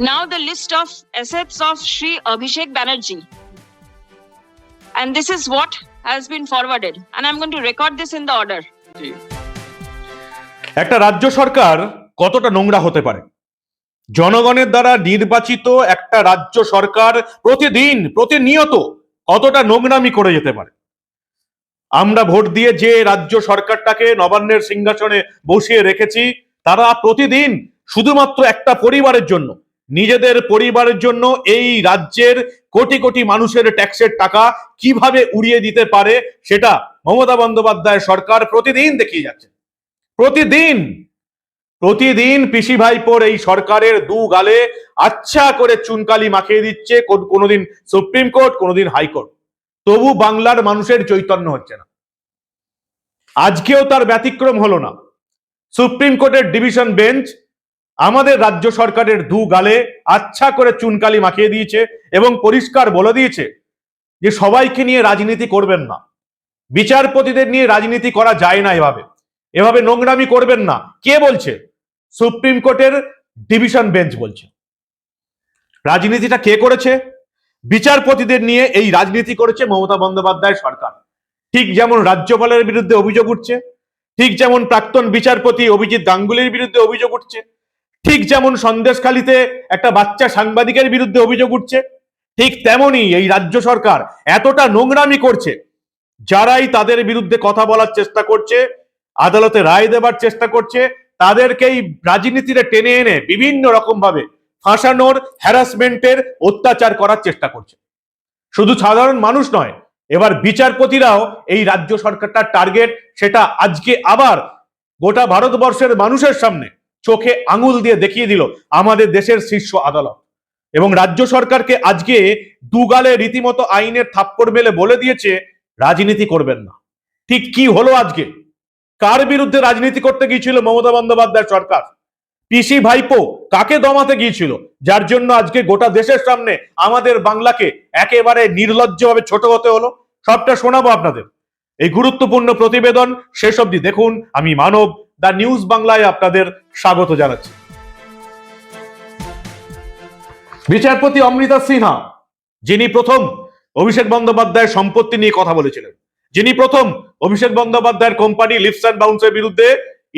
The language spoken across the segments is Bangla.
Now the list of assets of Sri Abhishek Banerjee. And this is what has been forwarded. And I'm going to record this in the order. একটা রাজ্য সরকার কতটা নোংরা হতে পারে জনগণের দ্বারা নির্বাচিত একটা রাজ্য সরকার প্রতিদিন, প্রতিনিয়ত কতটা নোংরামি করে যেতে পারে আমরা ভোট দিয়ে যে রাজ্য সরকারটাকে নবান্নের সিংহাসনে বসিয়ে রেখেছি, তারা প্রতিদিন শুধুমাত্র একটা পরিবারের জন্য নিজেদের পরিবারের জন্য এই রাজ্যের কোটি কোটি মানুষের ট্যাক্সের টাকা কীভাবে উড়িয়ে দিতে পারে সেটা মমতা বন্দ্যোপাধ্যায় সরকার প্রতিদিন দেখিয়ে যাচ্ছে। প্রতিদিন প্রতিদিন পিসি ভাইপোর এই সরকারের দু গালে আচ্ছা করে চুনকালি মাখিয়ে দিচ্ছে কোনোদিন সুপ্রিম কোর্ট, কোনোদিন হাইকোর্ট। তবু বাংলার মানুষের চৈতন্য হচ্ছে না। আজকেও তার ব্যতিক্রম হলো না। সুপ্রিম কোর্টের ডিভিশন বেঞ্চ আমাদের রাজ্য সরকারের দু গালে আচ্ছা করে চুনকালি মাখিয়ে দিয়েছে এবং পরিষ্কার বলে দিয়েছে যে সবাইকে নিয়ে রাজনীতি করবেন না। বিচারপতিদের নিয়ে রাজনীতি করা যায় না এভাবে। এভাবে নোংরামি করবেন না। কে বলছে? সুপ্রিম কোর্টের ডিভিশন বেঞ্চ বলছে। রাজনীতিটা কে করেছে? বিচারপতিদের নিয়ে এই রাজনীতি করেছে মমতা বন্দ্যোপাধ্যায় সরকার। ঠিক যেমন রাজ্যপালের বিরুদ্ধে অভিযোগ উঠছে, ঠিক যেমন প্রাক্তন বিচারপতি অভিজিৎ গাঙ্গুলির বিরুদ্ধে অভিযোগ উঠছে ঠিক যেমন সন্দেশখালিতে একটা বাচ্চা সাংবাদিকের বিরুদ্ধে অভিযোগ উঠছে, ঠিক তেমনই এই রাজ্য সরকার এতটা নোংরামি করছে, যারাই তাদের বিরুদ্ধে কথা বলার চেষ্টা করছে, আদালতে রায় দেবার চেষ্টা করছে, তাদেরকেই রাজনীতিতে টেনে এনে বিভিন্ন রকম ভাবে ফাঁসানোর হ্যারাসমেন্টের অত্যাচার করার চেষ্টা করছে। শুধু সাধারণ মানুষ নয়, এবার বিচারপতিরাও এই রাজ্য সরকারটার টার্গেট সেটা আজকে আবার গোটা ভারতবর্ষের মানুষের সামনে চোখে আঙুল দিয়ে দেখিয়ে দিল আমাদের দেশের শীর্ষ আদালত। এবং রাজ্য সরকারকে আজকে দুগালে রীতিমতো আইনের থাপ্পড় মেলে বলে দিয়েছে, রাজনীতি করবেন না। ঠিক কি হলো আজকে? কার বিরুদ্ধে রাজনীতি করতে গিয়েছিল মমতা বন্দ্যোপাধ্যায় সরকার? পিসি ভাইপো কাকে দমাতে গিয়েছিল? যার জন্য আজকে গোটা দেশের সামনে আমাদের বাংলাকে একেবারে নির্লজ্জভাবে ছোট হতে হলো? সবটা শোনাবো আপনাদের। এই গুরুত্বপূর্ণ প্রতিবেদন শেষ অবধি দেখুন। আমি মানব দা নিউজ বাংলায় আপনাদের স্বাগত জানাচ্ছি। বিচারপতি অমৃতা সিনহা, যিনি প্রথম অভিষেক বন্দ্যোপাধ্যায়ের সম্পত্তি নিয়ে কথা বলেছিলেন, যিনি প্রথম অভিষেক বন্দ্যোপাধ্যায়ের কোম্পানি লিপস অ্যান্ড বাউন্সের বিরুদ্ধে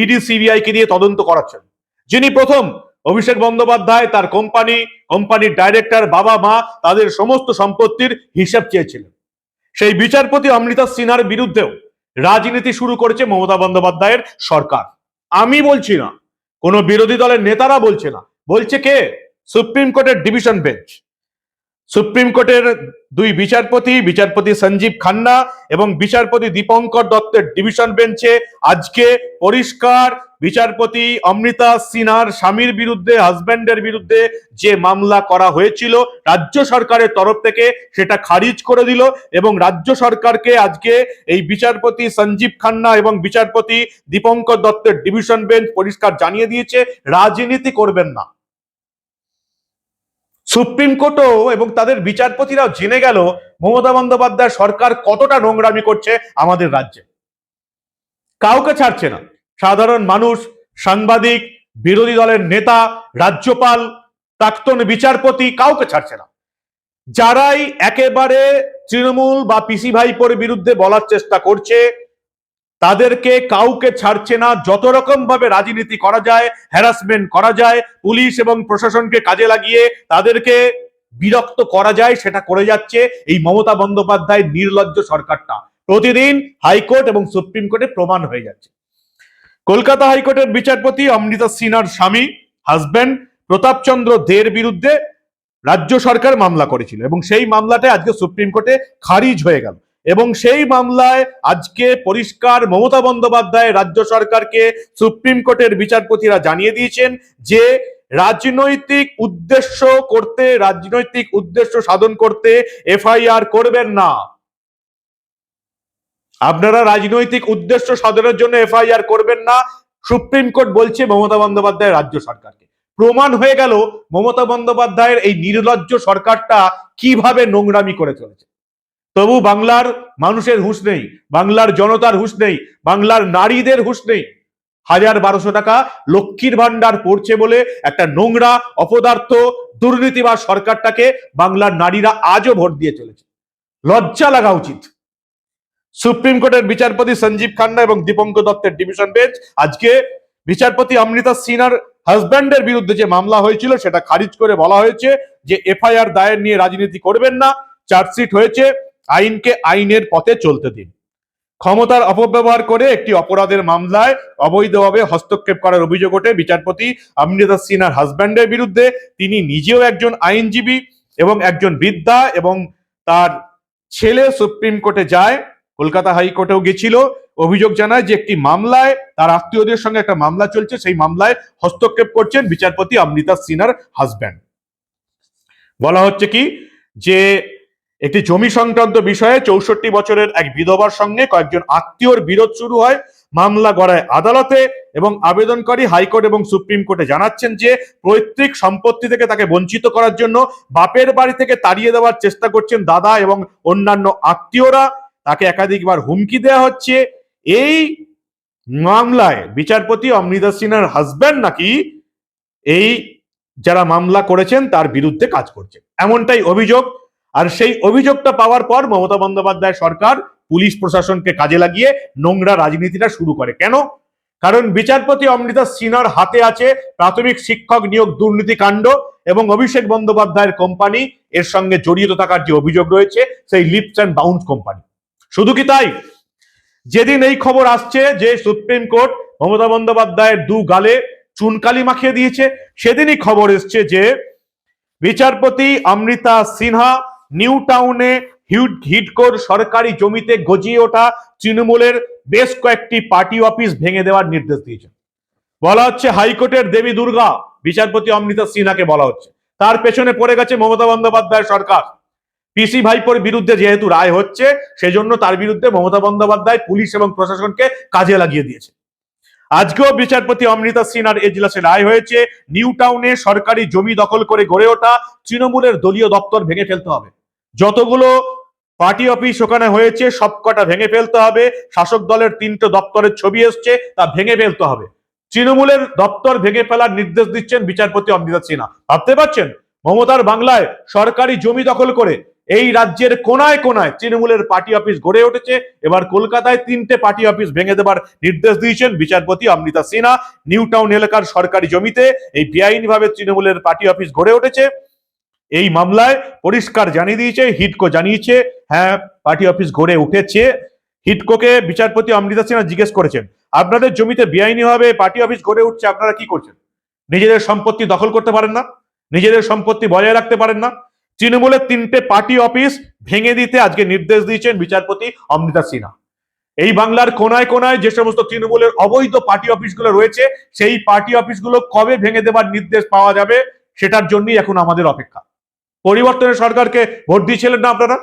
ইডি সিবিআই কে দিয়ে তদন্ত করাচ্ছেন, যিনি প্রথম অভিষেক বন্দ্যোপাধ্যায় তার কোম্পানি, কোম্পানির ডাইরেক্টর, বাবা, মা তাদের সমস্ত সম্পত্তির হিসাব চেয়েছিলেন। সেই বিচারপতি অমৃতা সিনহার বিরুদ্ধেও রাজনীতি শুরু করেছে মমতা বন্দ্যোপাধ্যায়ের সরকার। আমি বলছি না, কোনো বিরোধী দলের নেতারা বলছে না। বলছে কে? সুপ্রিম কোর্টের ডিভিশন বেঞ্চ। সুপ্রিম কোর্টের দুই বিচারপতি বিচারপতি সঞ্জীব খান্না এবং বিচারপতি দীপঙ্কর দত্তের ডিভিশন বেঞ্চে আজকে পরিষ্কার বিচারপতি অমৃতা সিনহার স্বামীর বিরুদ্ধে, হাজব্যান্ডের বিরুদ্ধে যে মামলা করা হয়েছিল, রাজ্য সরকারের তরফ থেকে সেটা খারিজ করে দিল এবং রাজ্য সরকারকে আজকে এই বিচারপতি সঞ্জীব খান্না এবং বিচারপতি দীপঙ্কর দত্তের ডিভিশন বেঞ্চ পরিষ্কার জানিয়ে দিয়েছে, রাজনীতি করবেন না। সুপ্রিম কোর্টও এবং তাদের বিচারপতিরাও জেনে গেল মমতা বন্দ্যোপাধ্যায় সরকার কতটা নোংরামি করছে আমাদের রাজ্যে। কাউকে ছাড়ছে না। সাধারণ মানুষ, সাংবাদিক, বিরোধী দলের নেতা, রাজ্যপাল, প্রাক্তন বিচারপতি কাউকে ছাড়ছে না। যারাই একেবারে তৃণমূল বা পিসি ভাইপোর বিরুদ্ধে বলার চেষ্টা করছে, তাদেরকে কাউকে ছাড়ছে না। যত রকম ভাবে রাজনীতি করা যায় হ্যারাসমেন্ট করা যায়, পুলিশ এবং প্রশাসনকে কাজে লাগিয়ে তাদেরকে বিরক্ত করা যায়, সেটা করে যাচ্ছে এই মমতা বন্দ্যোপাধ্যায় নির্লজ্জ সরকারটা। প্রতিদিন হাইকোর্ট এবং সুপ্রিম কোর্টে প্রমাণ হয়ে যাচ্ছে। কলকাতা হাইকোর্টের বিচারপতি অমৃতা সিনহার স্বামী হাজবেন্ড প্রতাপচন্দ্র দের বিরুদ্ধে রাজ্য সরকার মামলা করেছিল এবং সেই মামলাটা আজকে সুপ্রিম কোর্টে খারিজ হয়ে গেল এবং সেই মামলায় আজকে পরিষ্কার মমতা বন্দ্যোপাধ্যায় রাজ্য সরকারকে সুপ্রিম কোর্টের বিচারপতিরা জানিয়ে দিয়েছেন যে রাজনৈতিক উদ্দেশ্য করতে, রাজনৈতিক উদ্দেশ্য সাধন করতে এফআইআর করবেন না। আপনারা রাজনৈতিক উদ্দেশ্য সাধনের জন্য এফআইআর করবেন না। সুপ্রিম কোর্ট বলছে মমতা বন্দ্যোপাধ্যায় রাজ্য সরকারকে। প্রমাণ হয়ে গেল মমতা বন্দ্যোপাধ্যায়ের এই নির্লজ্জ সরকারটা কীভাবে নোংরামি করে চলেছে। তবু বাংলার মানুষের হুঁশ নেই, বাংলার জনতার হুঁশ নেই, বাংলার নারীদের হুঁশ নেই। হাজার বারোশো টাকা লক্ষ্মীর ভান্ডার পড়ছে বলে একটা নোংরা, অপদার্থ, দুর্নীতিবাজ সরকারটাকে বাংলার নারীরা আজও ভোট দিয়ে চলেছে। লজ্জা লাগা উচিত। সুপ্রিম কোর্টের বিচারপতি সঞ্জীব খান্না এবং দীপঙ্কর দত্তের ডিভিশন বেঞ্চ। আজকে বিচারপতি অমৃতা সিনহার হাজব্যান্ডের বিরুদ্ধে যে মামলা হয়েছিল, সেটা খারিজ করে বলা হয়েছে যে এফআইআর দায়ের নিয়ে রাজনীতি করবেন না, চার্জশিট হয়েছে, আইনকে আইনের পথে চলতে দিন। ক্ষমতার অপব্যবহার করে একটি অপরাধের মামলায় অবৈধভাবে হস্তক্ষেপ করার অভিযোগ ওঠে বিচারপতি অমৃতা সিনহার হাজব্যান্ডের বিরুদ্ধে। তিনি নিজেও একজন আইনজীবী এবং একজন বৃদ্ধা এবং তার ছেলে সুপ্রিম কোর্টে যায়। কলকাতা হাইকোর্টেও গেছিল। অভিযোগ জানায় যে একটি মামলায় তার আত্মীয়দের সঙ্গে একটা মামলা চলছে। সেই মামলায় হস্তক্ষেপ করছেন বিচারপতি অমৃতা সিনহার হাজব্যান্ড। বলা হচ্ছে কি যে একটি জমি সংক্রান্ত বিষয়ে চৌষট্টি বছরের এক বিধবার সঙ্গে কয়েকজন আত্মীয়র বিরোধ শুরু হয়। মামলা গড়ায় আদালতে এবং আবেদনকারী হাইকোর্ট এবং সুপ্রিম কোর্টে জানাচ্ছেন যে পৈতৃক সম্পত্তি থেকে তাকে বঞ্চিত করার জন্য বাপের বাড়ি থেকে তাড়িয়ে দেওয়ার চেষ্টা করছেন দাদা এবং অন্যান্য আত্মীয়রা। তাকে একাধিকবার হুমকি দেওয়া হচ্ছে। এই মামলায় বিচারপতি অমৃতা সিনহার হাজব্যান্ড নাকি এই যারা মামলা করেছেন তার বিরুদ্ধে কাজ করছে এমনটাই অভিযোগ। আর সেই অভিযোগটা পাওয়ার পর মমতা বন্দ্যোপাধ্যায় সরকার, পুলিশ প্রশাসনকে কাজে লাগিয়ে নোংরা রাজনীতিটা শুরু করে। কেন? কারণ বিচারপতি অমৃতা সিনহার হাতে আছে প্রাথমিক শিক্ষক নিয়োগ দুর্নীতি কাণ্ড এবং অভিষেক বন্দ্যোপাধ্যায়ের কোম্পানি এর সঙ্গে জড়িত থাকার যে অভিযোগ রয়েছে, সেই লিপস অ্যান্ড বাউন্স কোম্পানি শুধু কি তাই? যেদিন এই খবর আসছে যে সুপ্রিম কোর্ট মমতা বন্দ্যোপাধ্যায়ের দু গালে চুনকালি মাখিয়ে দিয়েছে, সেদিনই খবর এসছে যে বিচারপতি অমৃতা সিনহা নিউ টাউনে হিডকোর সরকারি জমিতে গজিয়ে ওঠা তৃণমূলের বেশ কয়েকটি পার্টি অফিস ভেঙে দেওয়ার নির্দেশ দিয়েছেন বলা হচ্ছে হাইকোর্টের দেবী দুর্গা বিচারপতি অমৃতা সিনহাকে বলা হচ্ছে। তার পেছনে পড়ে গেছে মমতা বন্দ্যোপাধ্যায় সরকার। পিসি ভাইপোর বিরুদ্ধে যেহেতু রায় হচ্ছে, সেজন্য তার বিরুদ্ধে মমতা বন্দ্যোপাধ্যায় পুলিশ এবং প্রশাসনকে কাজে লাগিয়ে দিয়েছে। আজকেও বিচারপতি অমৃতা সিনহার এজলাসে রায় হয়েছে, নিউ টাউনে সরকারি জমি দখল করে গড়ে ওঠা তৃণমূলের দলীয় দপ্তর ভেঙে ফেলতে হবে। যতগুলো পার্টি অফিস ওখানে হয়েছে, সবকটা ভেঙে ফেলতে হবে। শাসক দলের তিনটে দপ্তরের ছবি এসছে, তা ভেঙে ফেলতে হবে। তৃণমূলের দপ্তর ভেঙে ফেলার নির্দেশ দিচ্ছেন বিচারপতি অমৃতা সিনহা। ভাবতে পারছেন? মমতার বাংলায় সরকারি জমি দখল করে এই রাজ্যের কোনায় কোনায় তৃণমূলের পার্টি অফিস গড়ে উঠেছে। এবার কলকাতায় তিনটে পার্টি অফিস ভেঙে দেবার নির্দেশ দিয়েছেন বিচারপতি অমৃতা সিনহা। নিউ টাউন এলাকার সরকারি জমিতে এই বেআইনিভাবে তৃণমূলের পার্টি অফিস গড়ে উঠেছে। এই মামলায় পরিষ্কার জানিয়ে দিয়েছে, হিটকো জানিয়েছে হ্যাঁ পার্টি অফিস গড়ে উঠেছে। হিটকোকে বিচারপতি অমৃতা সিনহা জিজ্ঞেস করেছেন, আপনাদের জমিতে বেআইনিভাবে পার্টি অফিস গড়ে উঠছে, আপনারা কি করছেন? নিজেদের সম্পত্তি দখল করতে পারেন না? নিজেদের সম্পত্তি বজায় রাখতে পারেন না? তৃণমূলের তিনটে পার্টি অফিস ভেঙে দিতে আজকে নির্দেশ দিয়েছেন বিচারপতি অমৃতা সিনহা। এই বাংলার কোনায় কোনায় যে সমস্ত তৃণমূলের অবৈধ পার্টি অফিসগুলো রয়েছে, সেই পার্টি অফিসগুলো কবে ভেঙে দেবার নির্দেশ পাওয়া যাবে সেটার জন্যই এখন আমাদের অপেক্ষা। পরিবর্তনের সরকারকে ভোট দিয়েছিলেন না আপনারা?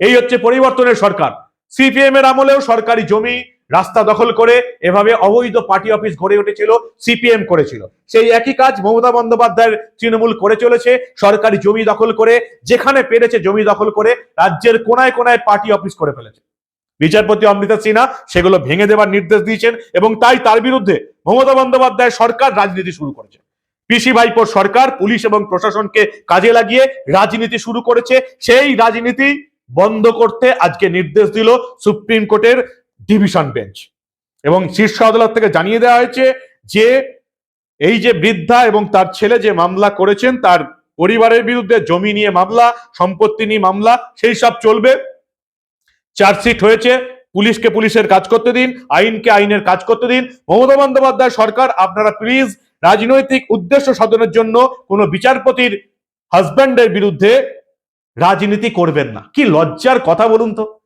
এই হচ্ছে পরিবর্তনের সরকার। সিপিএম এর আমলেও সরকারি জমি রাস্তা দখল করে এভাবে অবৈধ পার্টি অফিস গড়ে উঠেছিল, সিপিএম করেছিল। সেই একই কাজ মমতা বন্দ্যোপাধ্যায়ের তৃণমূল করে চলেছে, সরকারি জমি দখল করে, যেখানে পেরেছে জমি দখল করে, রাজ্যের কোনায় কোনায় পার্টি অফিস করে ফেলেছে। বিচারপতি অমৃতা সিনহা সেগুলো ভেঙে দেওয়ার নির্দেশ দিয়েছেন এবং তাই তার বিরুদ্ধে মমতা বন্দ্যোপাধ্যায় সরকার রাজনীতি শুরু করেছে। পিসি ভাইপোর সরকার, পুলিশ এবং প্রশাসনকে কাজে লাগিয়ে রাজনীতি শুরু করেছে। সেই রাজনীতি বন্ধ করতে আজকে নির্দেশ দিল সুপ্রিম কোর্টের ডিভিশন বেঞ্চ। এবং শীর্ষ আদালত থেকে জানিয়ে দেওয়া হয়েছে যে, এই যে বৃদ্ধা এবং তার ছেলে যে মামলা করেছেন, তার পরিবারের বিরুদ্ধে জমি নিয়ে মামলা, সম্পত্তি নিয়ে মামলা, সেই সব চলবে। চার্জশিট হয়েছে, পুলিশকে পুলিশের কাজ করতে দিন, আইনকে আইনের কাজ করতে দিন। মমতা বন্দ্যোপাধ্যায় সরকার, আপনারা প্লিজ রাজনৈতিক উদ্দেশ্য সাধনের জন্য কোনো বিচারপতির হাজব্যান্ডের বিরুদ্ধে রাজনীতি করবেন না। কি লজ্জার কথা বলুন তো।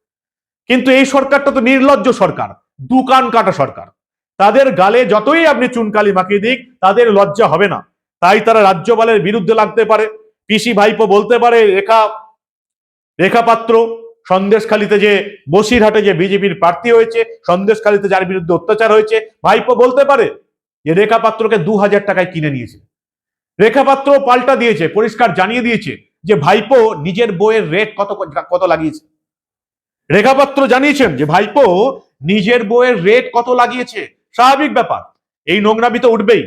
কিন্তু এই সরকারটা তো নির্লজ্জ সরকার, দুকান কাটা সরকার। তাদের গালে যতই আপনি চুনকালি মাখিয়ে দিক, তাদের লজ্জা হবে না। তাই তারা রাজ্যপালের বিরুদ্ধে লাগতে পারে। পিসি ভাইপো বলতে পারে, রেখা রেখা পাত্র, সন্দেশখালিতে যে বসিরহাটে যে বিজেপির প্রার্থী হয়েছে, সন্দেশখালিতে যার বিরুদ্ধে অত্যাচার হয়েছে, ভাইপো বলতে পারে যে রেখা পাত্রকে দু হাজার টাকায় কিনে নিয়েছে। রেখা পাত্র পাল্টা দিয়েছে, পরিষ্কার জানিয়ে দিয়েছে যে ভাইপো নিজের বইয়ের রেট কত কত লাগিয়েছে। রেখাপাত্র জানিয়েছেন যে, ভাইপো, নিজের বইয়ের রেট কত লাগিয়েছে? স্বাভাবিক ব্যাপার। এই নোংরামি তো উঠবেই।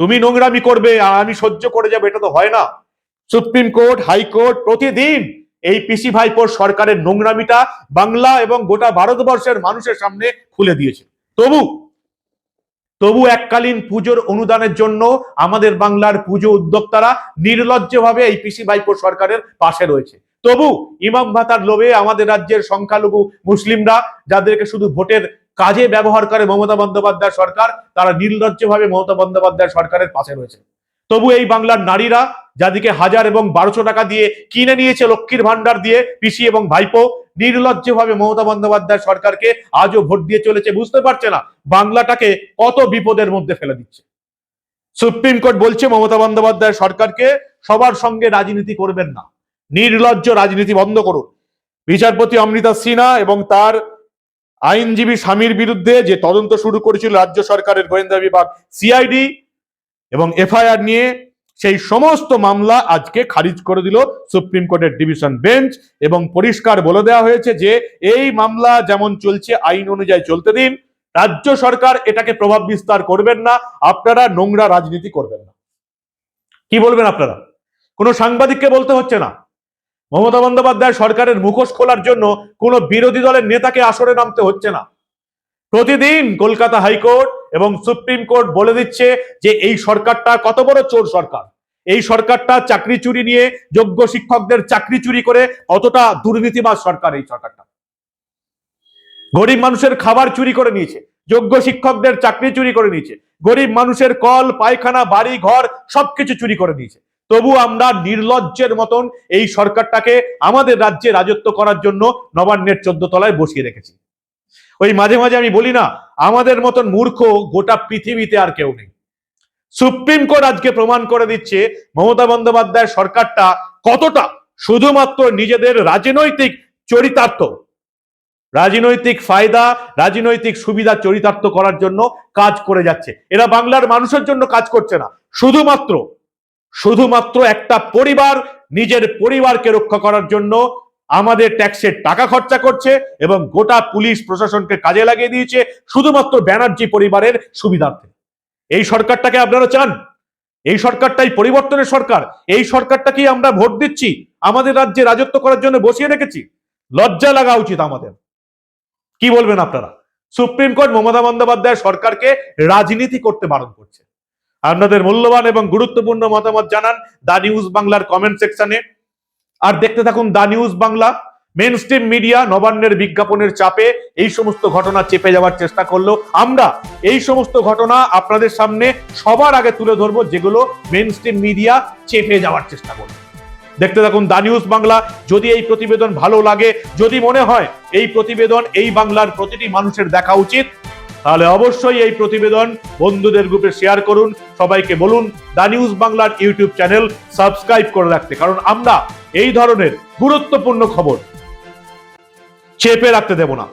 তুমি নোংরামি করবে আর আমি সহ্য করে যাব, এটা তো হয় না। সুপ্রিম কোর্ট হাইকোর্ট প্রতিদিন এই পিসি ভাইপোর সরকারের নোংরামিটা বাংলা এবং গোটা ভারতবর্ষের মানুষের সামনে খুলে দিয়েছে। তবু তবু এককালীন পুজোর অনুদানের জন্য আমাদের বাংলার পুজো উদ্যোক্তারা নির্লজ্জভাবে এই পিসি ভাইপো সরকারের পাশে রয়েছে। তবু ইমাম ভাতার লোভে আমাদের রাজ্যের সংখ্যালঘু মুসলিমরা, যাদেরকে শুধু ভোটের কাজে ব্যবহার করে মমতা বন্দ্যোপাধ্যায় সরকার, তারা নির্লজ্জভাবে মমতা বন্দ্যোপাধ্যায় সরকারের পাশে রয়েছে। তবু এই বাংলার নারীরা, যাদেরকে হাজার এবং বারোশো টাকা দিয়ে কিনে নিয়েছে লক্ষ্মীর ভান্ডার দিয়ে পিসি এবং ভাইপো, নির্লজ্জভাবে মমতা বন্দ্যোপাধ্যায় সরকারকে আজও ভোট দিয়ে চলেছে, বুঝতে পারছে না বাংলাটাকে কত বিপদের মধ্যে ফেলে দিচ্ছে। সুপ্রিম কোর্ট বলছে, মমতা বন্দ্যোপাধ্যায় সরকারকে সবার সঙ্গে রাজনীতি করবেন না। নির্লজ্জ রাজনীতি বন্ধ করুন। বিচারপতি অমৃতা সিনহা এবং তার আইনজীবী স্বামীর বিরুদ্ধে যে তদন্ত শুরু করেছিল রাজ্য সরকারের গোয়েন্দা বিভাগ সিআইডি এবং এফআইআর নিয়ে, সেই সমস্ত মামলা আজকে খারিজ করে দিল সুপ্রিম কোর্টের ডিভিশন বেঞ্চ এবং পরিষ্কার বলে দেওয়া হয়েছে যে, এই মামলা যেমন চলছে, আইন অনুযায়ী চলতে দিন। রাজ্য সরকার এটাকে প্রভাব বিস্তার করবেন না, আপনারা নোংরা রাজনীতি করবেন না। কি বলবেন আপনারা? কোনো সাংবাদিককে বলতে হচ্ছে না। মমতা বন্দ্যোপাধ্যায় সরকারের মুখোশ খোলার জন্য কোনো বিরোধী দলের নেতাকে আসরে নামতে হচ্ছে না। প্রতিদিন কলকাতা হাইকোর্ট এবং সুপ্রিম কোর্ট বলে দিচ্ছে যে এই সরকারটা কত বড় চোর সরকার। এই সরকারটা চাকরি চুরি নিয়ে যোগ্য শিক্ষকদের চাকরি চুরি করে কতটা দুর্নীতিবাজ সরকার এই সরকারটা। গরিব মানুষের খাবার চুরি করে নিয়েছে, যোগ্য শিক্ষকদের চাকরি চুরি করে নিয়েছে, গরিব মানুষের কল, পায়খানা, বাড়ি, ঘর সবকিছু চুরি করে নিয়েছে। তবু আমরা নির্লজ্জের মতন এই সরকারটাকে আমাদের রাজ্যে রাজত্ব করার জন্য নবান্নের চোদ্দ তলায় বসিয়ে রেখেছি। ওই মাঝে মাঝে আমি বলি না, আমাদের মতন মূর্খ গোটা পৃথিবীতে আর কেউ নেই। সুপ্রিম কোর্ট আজকে প্রমাণ করে দিচ্ছে, মমতা বন্দ্যোপাধ্যায় সরকারটা কতটা শুধুমাত্র নিজেদের রাজনৈতিক চরিতার্থ, রাজনৈতিক ফায়দা, রাজনৈতিক সুবিধা চরিতার্থ করার জন্য কাজ করে যাচ্ছে। এরা বাংলার মানুষের জন্য কাজ করছে না, শুধুমাত্র শুধুমাত্র একটা পরিবার নিজের পরিবারকে রক্ষা করার জন্য আমাদের ট্যাক্সের টাকা খরচা করছে এবং গোটা পুলিশ প্রশাসনকে কাজে লাগিয়ে দিয়েছে শুধুমাত্র ব্যানার্জি পরিবারের সুবিধার্থে। এই সরকারটাকে আপনারা চান? এই সরকারটাই পরিবর্তনের সরকার। এই সরকারটাকেই আমরা ভোট দিচ্ছি। আমাদের রাজ্যে রাজত্ব করার জন্য বসিয়ে রেখেছি। লজ্জা লাগা উচিত আমাদের। কি বলবেন আপনারা? সুপ্রিম কোর্ট মমতা বন্দ্যোপাধ্যায় সরকারকে রাজনীতি করতে বারণ করছে। আপনাদের মূল্যবান এবং গুরুত্বপূর্ণ মতামত জানান দা নিউজ বাংলার কমেন্ট সেকশনে। আর দেখতে থাকুন the news Bangla. Mainstream media নবান্নের বিজ্ঞাপনের চাপে এই সমস্ত ঘটনা চেপে যাওয়ার চেষ্টা করল। আমরা এই সমস্ত ঘটনা আপনাদের সামনে সবার আগে তুলে ধরবো, যেগুলো মেন স্ট্রিম মিডিয়া চেপে যাওয়ার চেষ্টা করবে দেখতে থাকুন দা নিউজ বাংলা। যদি এই প্রতিবেদন ভালো লাগে, যদি মনে হয় এই প্রতিবেদন এই বাংলার প্রতিটি মানুষের দেখা উচিত তাহলে অবশ্যই এই প্রতিবেদন বন্ধুদের গ্রুপে শেয়ার করুন, সবাইকে বলুন দা নিউজ বাংলার ইউটিউব চ্যানেল সাবস্ক্রাইব করে রাখতে, কারণ আমরা এই ধরনের গুরুত্বপূর্ণ খবর চেপে রাখতে দেব না।